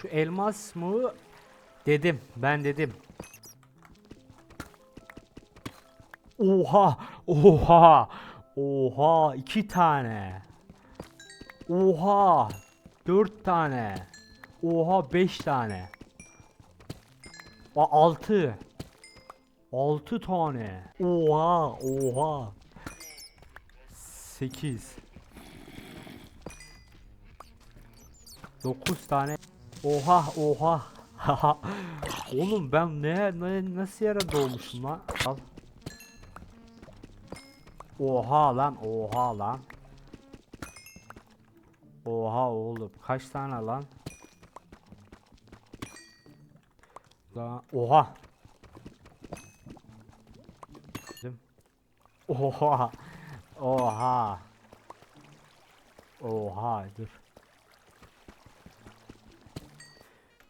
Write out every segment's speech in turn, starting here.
Şu elmas mı? Dedim. Ben dedim. Oha! Oha! Oha! iki tane. Oha! Dört tane. Oha! Beş tane. Aa, altı. Altı tane. Oha! Oha! Sekiz. Dokuz tane. Oha! Oha! Oğlum ben ne, ne nasıl yere doğmuşum lan? Al. Oha lan, oha lan. Oha oğlum, kaç tane lan? Lan, oha. Oha. Oha. Oha, dur.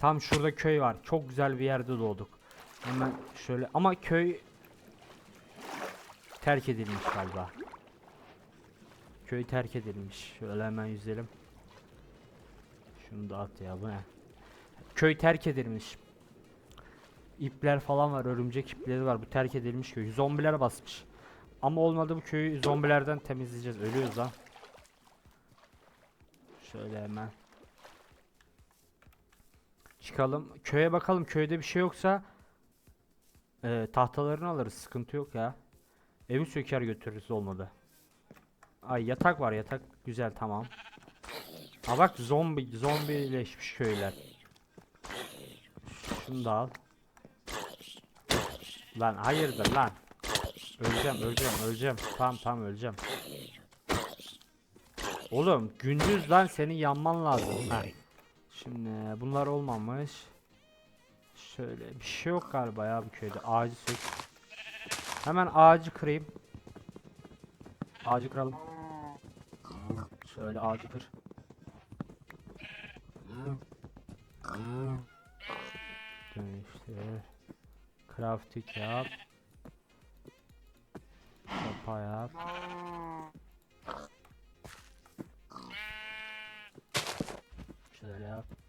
Tam şurada köy var. Çok güzel bir yerde doğduk. Hemen şöyle ama köy terk edilmiş galiba. Köy terk edilmiş. Şöyle hemen yüzelim. Şunu da at ya bu ne? Köy terk edilmiş. İpler falan var, örümcek ipleri var. Bu terk edilmiş köy. Zombiler basmış. Ama olmadı bu köyü zombilerden temizleyeceğiz. Ölüyoruz lan. Şöyle hemen. Çıkalım. Köye bakalım. Köyde bir şey yoksa e, tahtalarını alırız. Sıkıntı yok ya. Evi söker götürürüz olmadı. Ay yatak var yatak. Güzel tamam. Ha bak zombi zombileşmiş köyler. Şunu da al. Lan hayırdır lan. Öleceğim öleceğim öleceğim. Tamam tamam öleceğim. Oğlum gündüz lan senin yanman lazım. Ha. Şimdi bunlar olmamış. Şöyle bir şey yok galiba ya bu köyde. Ağacı sök. Hemen ağacı kırayım. Ağacı kıralım. Şöyle ağacı kır. Dönüştür. Crafting yap. Sopa yap. Şöyle yap.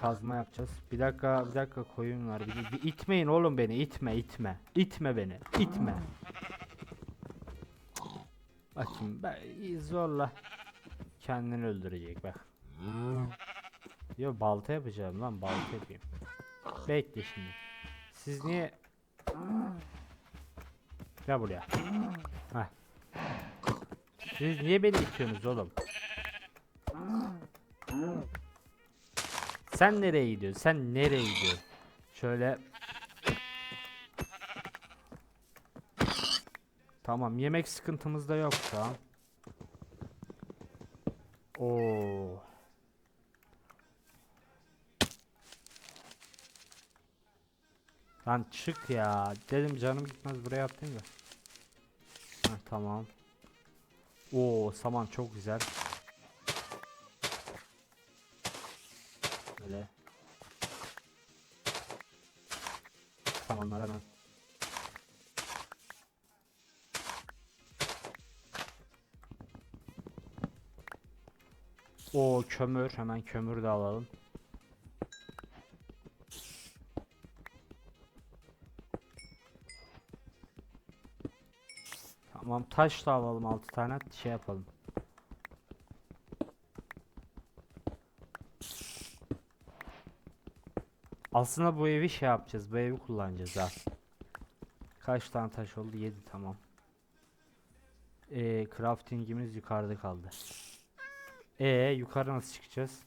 Kazma yapacağız. Bir dakika, bir dakika koyun var. Bir, bir itmeyin oğlum beni. itme, itme. İtme beni. itme. Bakayım ben zorla kendini öldürecek bak. Yo balta yapacağım lan balta yapayım. Bekle şimdi. Siz niye Gel buraya. Heh. Siz niye beni itiyorsunuz oğlum? Sen nereye gidiyorsun? Sen nereye gidiyorsun? Şöyle Tamam yemek sıkıntımız da yok şu an. Oo. Lan çık ya. Dedim canım gitmez buraya attın da. Heh, tamam. Oo saman çok güzel. Samanlar hemen. O kömür hemen kömür de alalım. Tamam taş da alalım 6 tane şey yapalım. Aslında bu evi şey yapacağız. Bu evi kullanacağız ha. Kaç tane taş oldu? 7 tamam. Ee, craftingimiz yukarıda kaldı. Ee yukarı nasıl çıkacağız?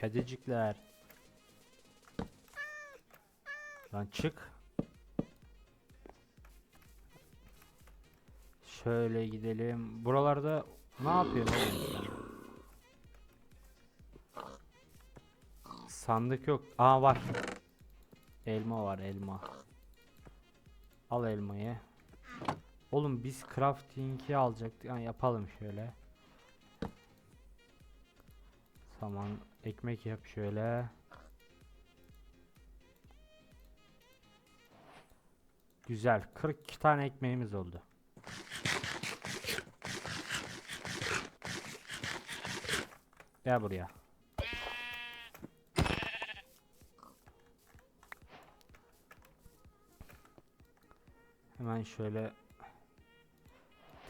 Kedicikler. Lan çık. Şöyle gidelim. Buralarda ne yapıyorsun? Sandık yok. Aa var. Elma var elma. Al elmayı. Oğlum biz crafting'i alacaktık. Yani yapalım şöyle. Saman ekmek yap şöyle. Güzel. 42 tane ekmeğimiz oldu. Gel buraya. Hemen şöyle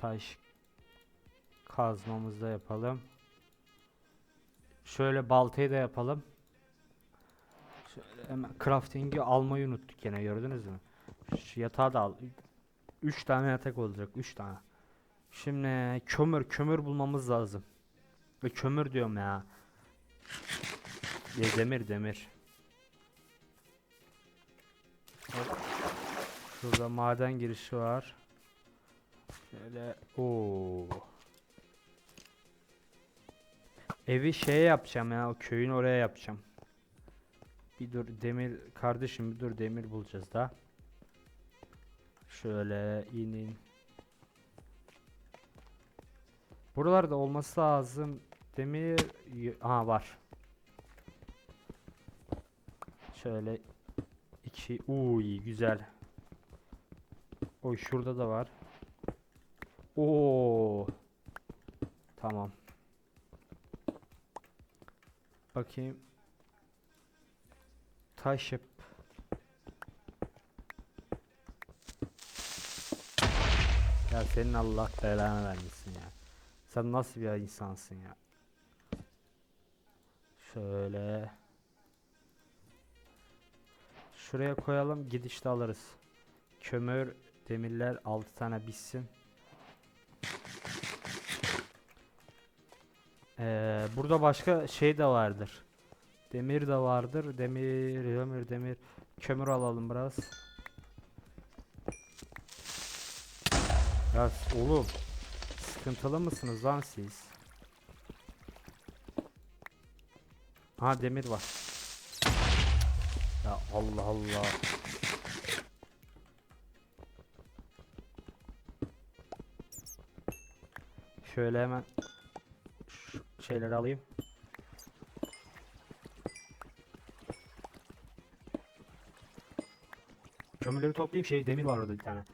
taş kazmamızı da yapalım. Şöyle baltayı da yapalım. Şöyle hemen crafting'i almayı unuttuk yine gördünüz mü? Şu yatağı da al. 3 tane yatak olacak 3 tane. Şimdi kömür kömür bulmamız lazım. Ve kömür diyorum ya. Ya demir demir. Şurada maden girişi var. Şöyle o. Evi şey yapacağım ya o köyün oraya yapacağım. Bir dur demir kardeşim bir dur demir bulacağız da. Şöyle inin. Buralarda olması lazım. Demir aha var. Şöyle iki uy güzel. Oy şurada da var. Oo. Tamam. Bakayım. Taş. Ya senin Allah belanı vermesin ya. Sen nasıl bir insansın ya? Şöyle. Şuraya koyalım gidişte alırız. Kömür, demirler 6 tane bitsin. Ee, burada başka şey de vardır. Demir de vardır. Demir, demir, demir. Kömür alalım biraz. Ya oğlum sıkıntılı mısınız lan siz? Ha demir var. Ya Allah Allah. Şöyle hemen şeyleri alayım. Kömürleri toplayayım şey demir var orada bir tane.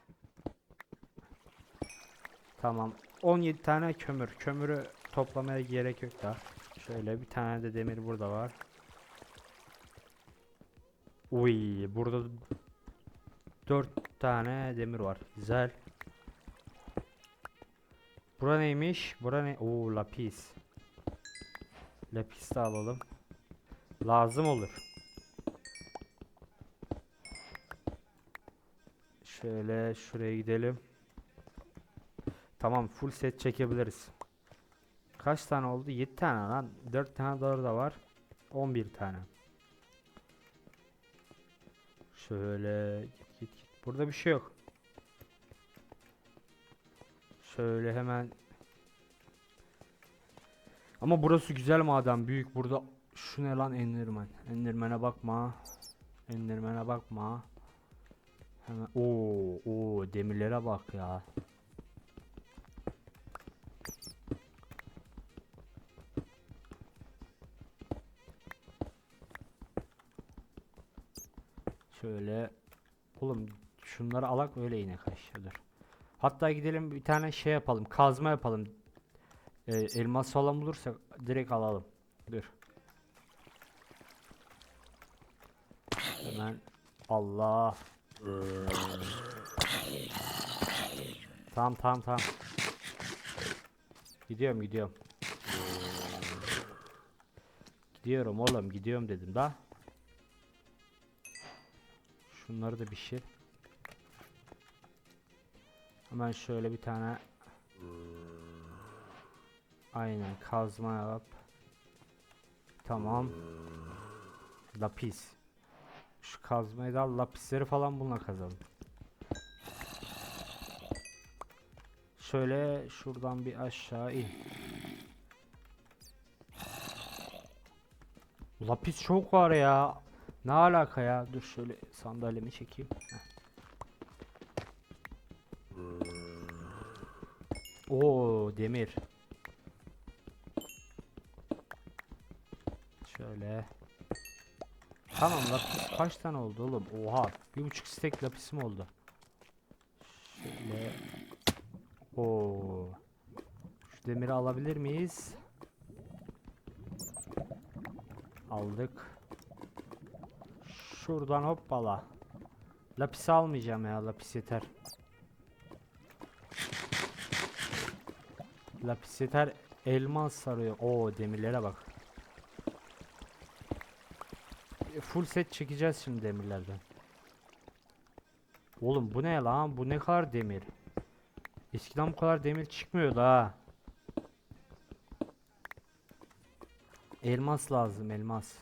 Tamam. 17 tane kömür. Kömürü toplamaya gerek yok da. Şöyle bir tane de demir burada var. Uy, burada 4 tane demir var. Güzel. Bura neymiş? Bura ne? Oo, lapis. Lapis de alalım. Lazım olur. Şöyle şuraya gidelim. Tamam full set çekebiliriz. Kaç tane oldu? 7 tane lan. 4 tane daha da var. 11 tane. Şöyle git git git. Burada bir şey yok. Şöyle hemen. Ama burası güzel maden. Büyük. Burada şu ne lan Enderman. Enderman'e bakma. Enderman'e bakma. Hemen oo oo demirlere bak ya. Şöyle oğlum şunları alak öyle inek aşağıdır. Hatta gidelim bir tane şey yapalım. Kazma yapalım. Ee, elmas falan bulursak direkt alalım. Dur. Hemen Allah. Tamam tamam tamam. Gidiyorum gidiyorum. Gidiyorum oğlum gidiyorum dedim da. Şunları da pişir. Hemen şöyle bir tane Aynen kazma yap. Tamam. Lapis. Şu kazmayı da al, lapisleri falan bununla kazalım. Şöyle şuradan bir aşağı in. Lapis çok var ya. Ne alaka ya? Dur şöyle sandalyemi çekeyim. Heh. Oo demir. Tamam lapis kaç tane oldu oğlum? Oha. Bir buçuk stek lapisim oldu. Şöyle. Oo. Şu demiri alabilir miyiz? Aldık. Şuradan hoppala. Lapis almayacağım ya. Lapis yeter. Lapis yeter. Elmas sarıyor. Oo demirlere bak. E, Full set çekeceğiz şimdi demirlerden. Oğlum bu ne lan? Bu ne kadar demir? Eskiden bu kadar demir çıkmıyordu ha. Elmas lazım elmas.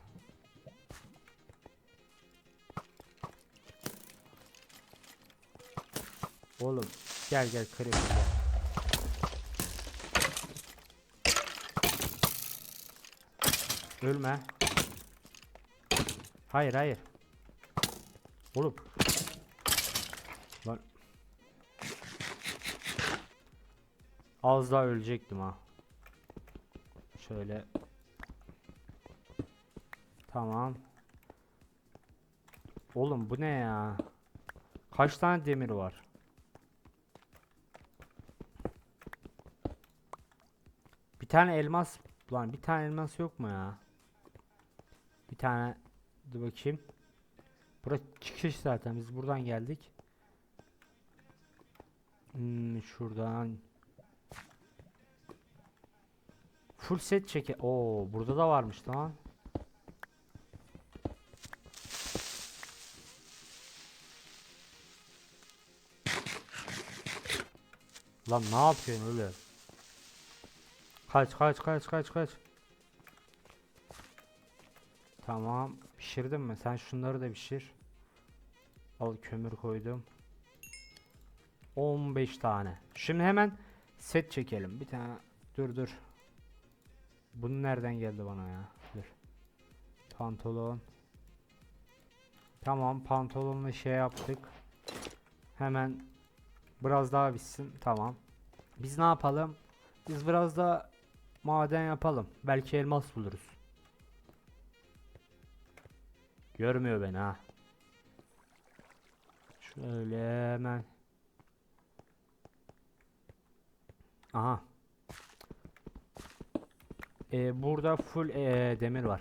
Oğlum gel gel gel. Ölme. Hayır hayır. Oğlum. Lan. Az daha ölecektim ha. Şöyle. Tamam. Oğlum bu ne ya? Kaç tane demir var? Bir tane elmas lan bir tane elmas yok mu ya? Bir tane dur bakayım. Burası çıkış zaten biz buradan geldik. Hmm, şuradan Full set çeke. Oo, burada da varmış lan. Lan ne yapıyorsun öyle? Kaç kaç kaç kaç kaç. Tamam. Pişirdin mi? Sen şunları da pişir. Al kömür koydum. 15 tane. Şimdi hemen set çekelim. Bir tane dur dur. Bunu nereden geldi bana ya? Dur. Pantolon. Tamam pantolonla şey yaptık. Hemen biraz daha bitsin. Tamam. Biz ne yapalım? Biz biraz da maden yapalım. Belki elmas buluruz. Görmüyor beni ha. Şöyle hemen. Aha. Ee, burada full ee, demir var.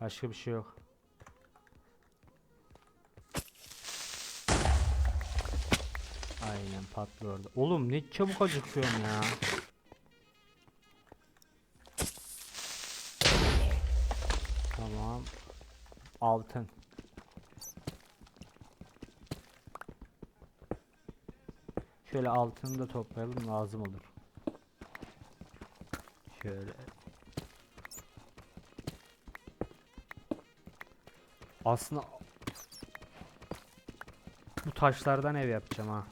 Başka bir şey yok. Aynen patlıyor orada. Oğlum ne çabuk acıkıyorum ya. Tamam. Altın. Şöyle altını da toplayalım lazım olur. Şöyle. Aslında bu taşlardan ev yapacağım ha.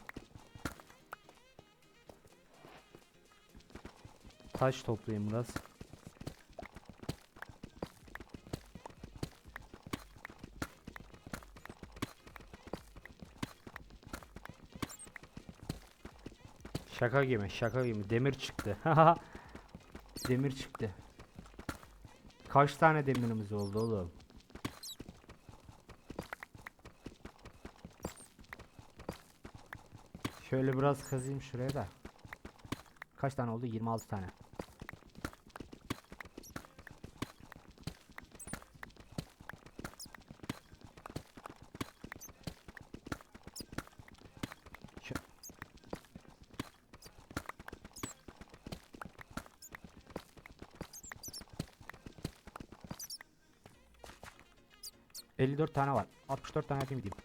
Taş toplayayım biraz. Şaka gibi, şaka gibi. Demir çıktı. Demir çıktı. Kaç tane demirimiz oldu oğlum? Şöyle biraz kazayım şuraya da. Kaç tane oldu? 26 tane. 54 tane var. 64 tane yapayım gideyim.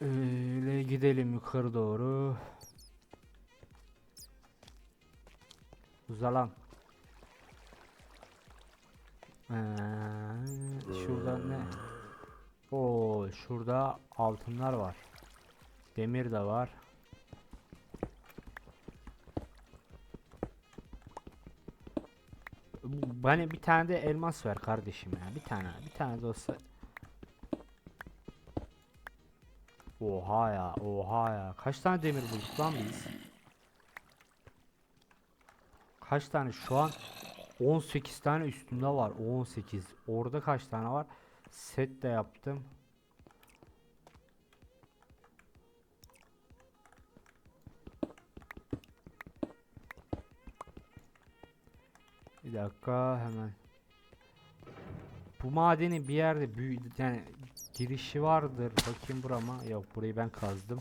Öyle gidelim yukarı doğru. Uzalan. Ee, şurada ne? Oo, şurada altınlar var. Demir de var. Bana bir tane de elmas ver kardeşim ya. Bir tane, bir tane de olsa. Oha ya, oha ya. Kaç tane demir bulduk lan biz? Kaç tane şu an 18 tane üstünde var. 18. Orada kaç tane var? Set de yaptım. Bir dakika hemen. Bu madenin bir yerde büyü yani girişi vardır. Bakayım burama. Yok burayı ben kazdım.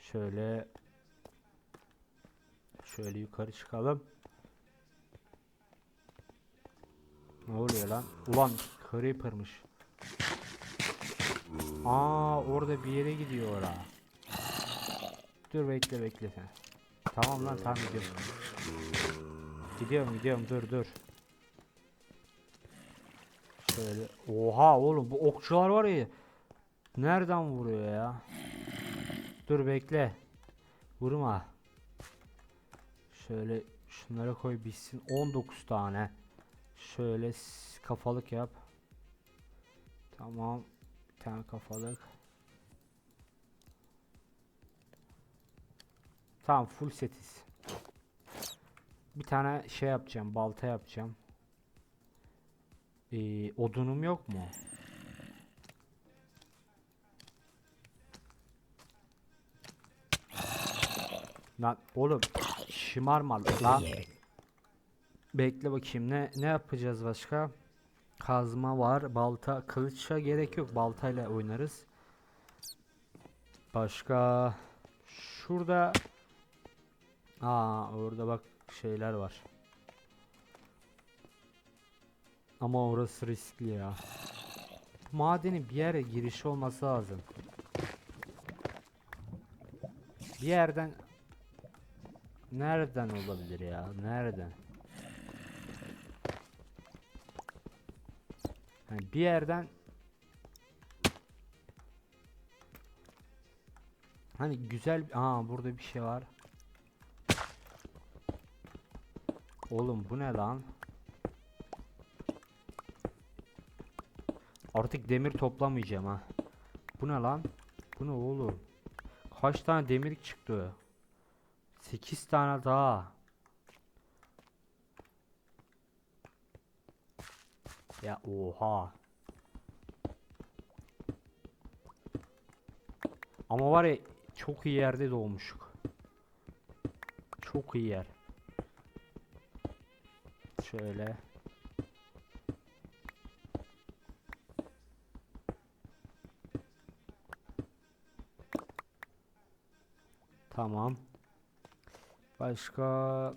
Şöyle şöyle yukarı çıkalım. Ne oluyor lan? Ulan creeper'mış. Aa orada bir yere gidiyor ora. Dur bekle bekle sen. Tamam lan tamam gidiyorum. Gidiyorum gidiyorum dur dur. Şöyle. Oha oğlum bu okçular var ya. Nereden vuruyor ya? Dur bekle. Vurma. Şöyle şunlara koy bitsin. 19 tane. Şöyle kafalık yap. Tamam. Bir tane kafalık. Tamam full setiz. Bir tane şey yapacağım. Balta yapacağım. Ee, odunum yok mu? Lan oğlum şımarma lan. Bekle bakayım ne ne yapacağız başka? Kazma var, balta, kılıça gerek yok. Baltayla oynarız. Başka şurada Aa orada bak şeyler var. Ama orası riskli ya. Bu madenin bir yere girişi olması lazım. Bir yerden Nereden olabilir ya? Nereden? Hani bir yerden Hani güzel Aa burada bir şey var. Oğlum bu ne lan? Artık demir toplamayacağım ha. Bu ne lan? Bu ne oğlum? Kaç tane demir çıktı? 8 tane daha. Ya oha. Ama var ya çok iyi yerde doğmuşuk. Çok iyi yer. Şöyle. Tamam. Başka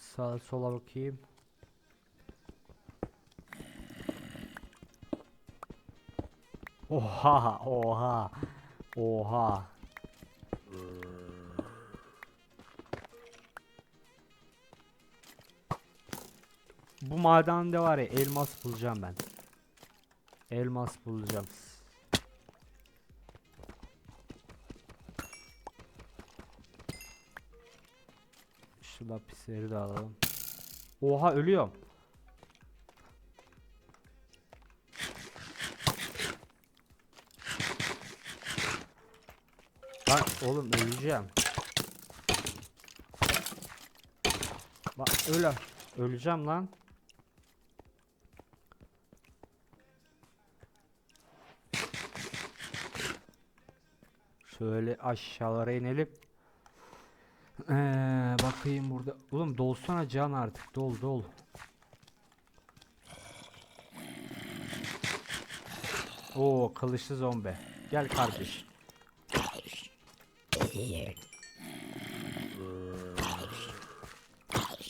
sağa sola bakayım. Oha, oha. Oha. Bu madende var ya elmas bulacağım ben. Elmas bulacağım. Şu lapisleri de alalım. Oha ölüyorum. Lan oğlum öleceğim. Lan öyle. Öleceğim lan. Şöyle aşağılara inelim. Ee, bakayım burada. Oğlum dolsana can artık. Dol dol. Oo kılıçlı zombi. Gel kardeş.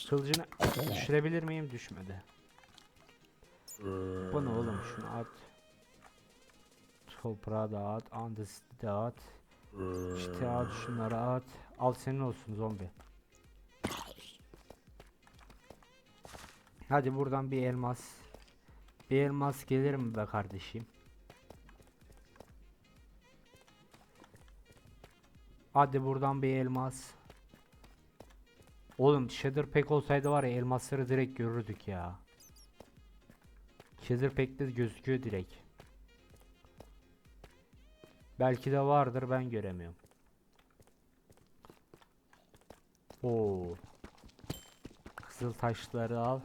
Kılıcını düşürebilir miyim? Düşmedi. Bu ne oğlum? Şunu at. Toprağa da at. Andes'i de at. İşte at şunları at. Al senin olsun zombi. Hadi buradan bir elmas. Bir elmas gelir mi be kardeşim? Hadi buradan bir elmas. Oğlum shader pack olsaydı var ya elmasları direkt görürdük ya. Shader pack'te gözüküyor direkt. Belki de vardır ben göremiyorum. Oo. Kızıl taşları al.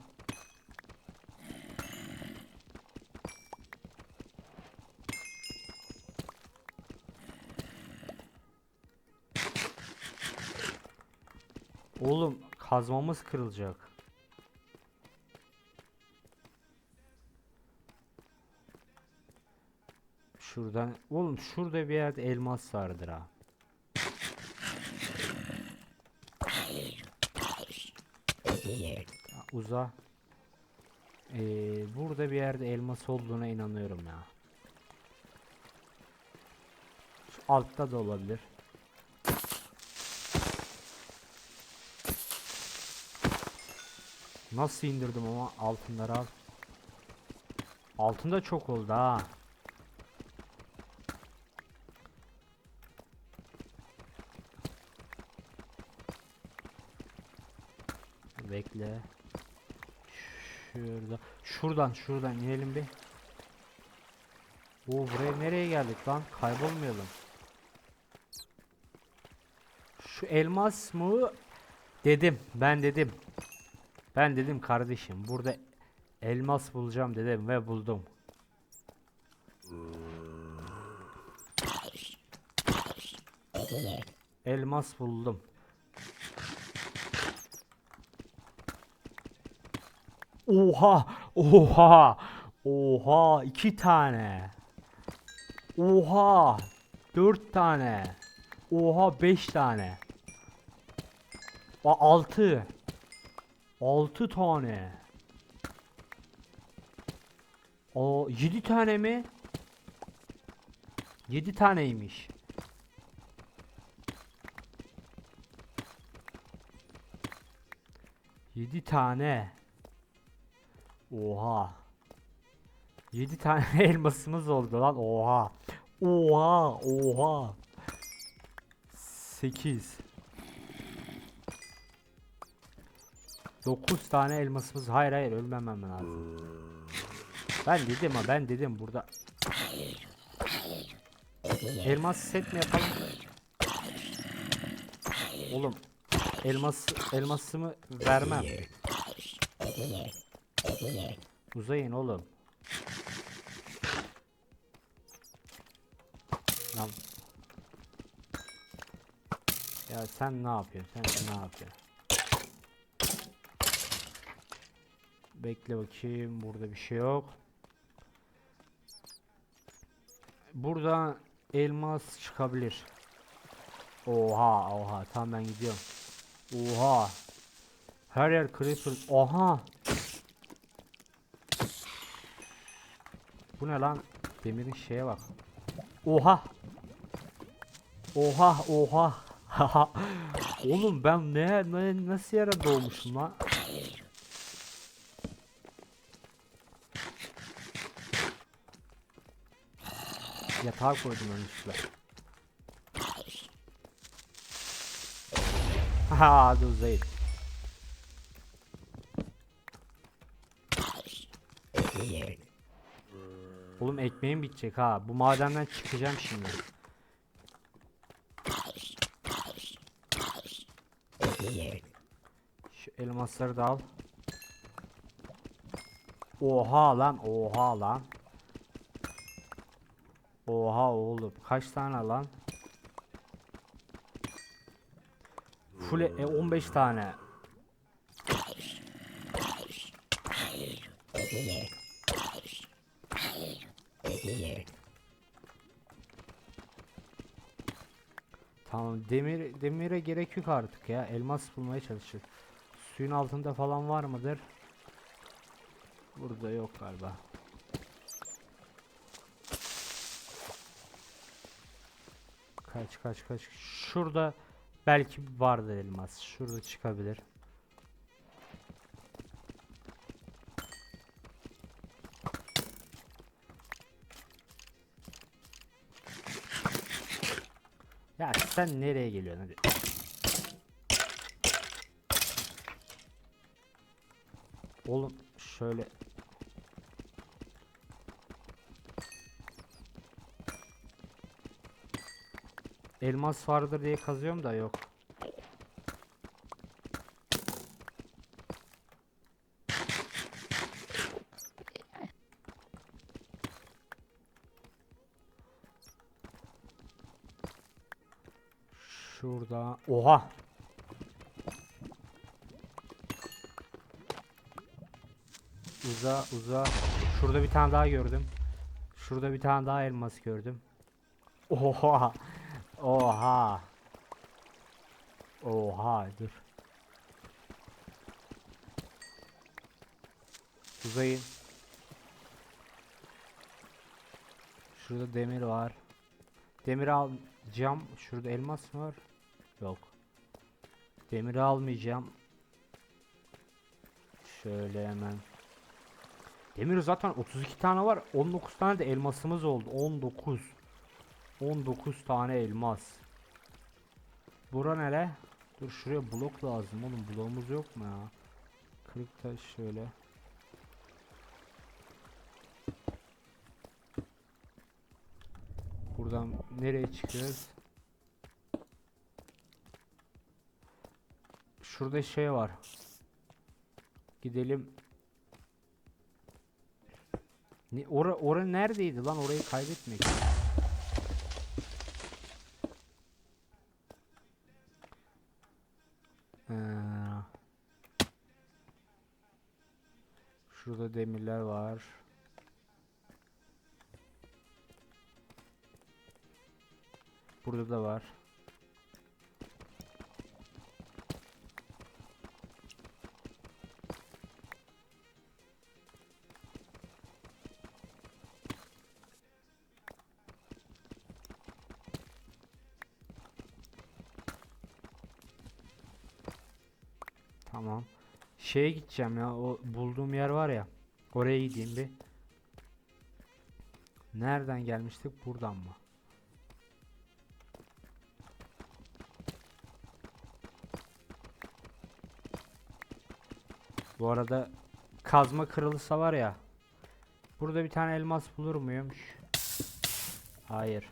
Oğlum kazmamız kırılacak. Şuradan oğlum şurada bir yerde elmas vardır ha. Uza. Ee, burada bir yerde elmas olduğuna inanıyorum ya. Şu altta da olabilir. Nasıl indirdim ama altınları al. Altında çok oldu ha. Bekle. Şurada. Şuradan şuradan inelim bir. Oo buraya nereye geldik lan? Kaybolmayalım. Şu elmas mı? Dedim. Ben dedim. Ben dedim kardeşim burada elmas bulacağım dedim ve buldum. Elmas buldum. Oha! Oha! Oha! iki tane. Oha! Dört tane. Oha! Beş tane. Aa, altı. Altı tane. O yedi tane mi? Yedi taneymiş. Yedi tane. Oha. Yedi tane elmasımız oldu lan. Oha. Oha. Oha. Sekiz. 9 tane elmasımız. Hayır hayır ölmemem lazım. Ben dedim ha ben dedim burada. Elmas set mi yapalım? Oğlum elmas elmasımı vermem. Uzayın oğlum. Lan. Ya sen ne yapıyorsun? Sen ne yapıyorsun? Bekle bakayım. Burada bir şey yok. Burada elmas çıkabilir. Oha oha. Tamam ben gidiyorum. Oha. Her yer creeper. Oha. Bu ne lan? Demirin şeye bak. Oha. Oha oha. Oğlum ben ne, ne nasıl yere doğmuşum lan? Yatağa koydum yanlışlıkla. Ha hadi uzayın. Oğlum ekmeğim bitecek ha. Bu madenden çıkacağım şimdi. Şu elmasları da al. Oha lan, oha lan. Oha oğlum kaç tane lan? Full e, 15 tane. Tamam demir demire gerek yok artık ya. Elmas bulmaya çalışıyoruz. Suyun altında falan var mıdır? Burada yok galiba. Kaç kaç kaç. Şurada belki vardır elmas. Şurada çıkabilir. Sen nereye geliyorsun hadi. Oğlum şöyle Elmas vardır diye kazıyorum da yok. Oha. Uza uza. Şurada bir tane daha gördüm. Şurada bir tane daha elmas gördüm. Oha. Oha. Oha dur. Uzayın. Şurada demir var. Demir alacağım. Şurada elmas mı var? Yok. Demiri almayacağım. Şöyle hemen. Demir zaten 32 tane var. 19 tane de elmasımız oldu. 19. 19 tane elmas. Bura nere? Dur şuraya blok lazım oğlum. Bloğumuz yok mu ya? Kırık taş şöyle. Buradan nereye çıkıyoruz? Şurada şey var. Gidelim. Ne ora ora neredeydi lan? Orayı kaybetmek. Ee, şurada demirler var. Burada da var. Şeye gideceğim ya. O bulduğum yer var ya. Oraya gideyim bir. Nereden gelmiştik? Buradan mı? Bu arada kazma kırılırsa var ya. Burada bir tane elmas bulur muyum? Hayır.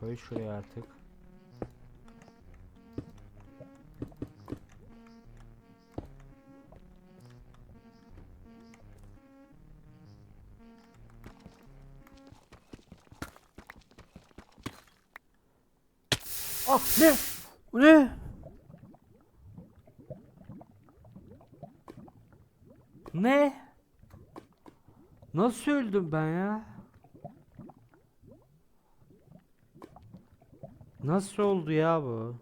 Koy şuraya artık. Ah ne? Bu ne? Ne? Nasıl öldüm ben ya? Nasıl oldu ya bu?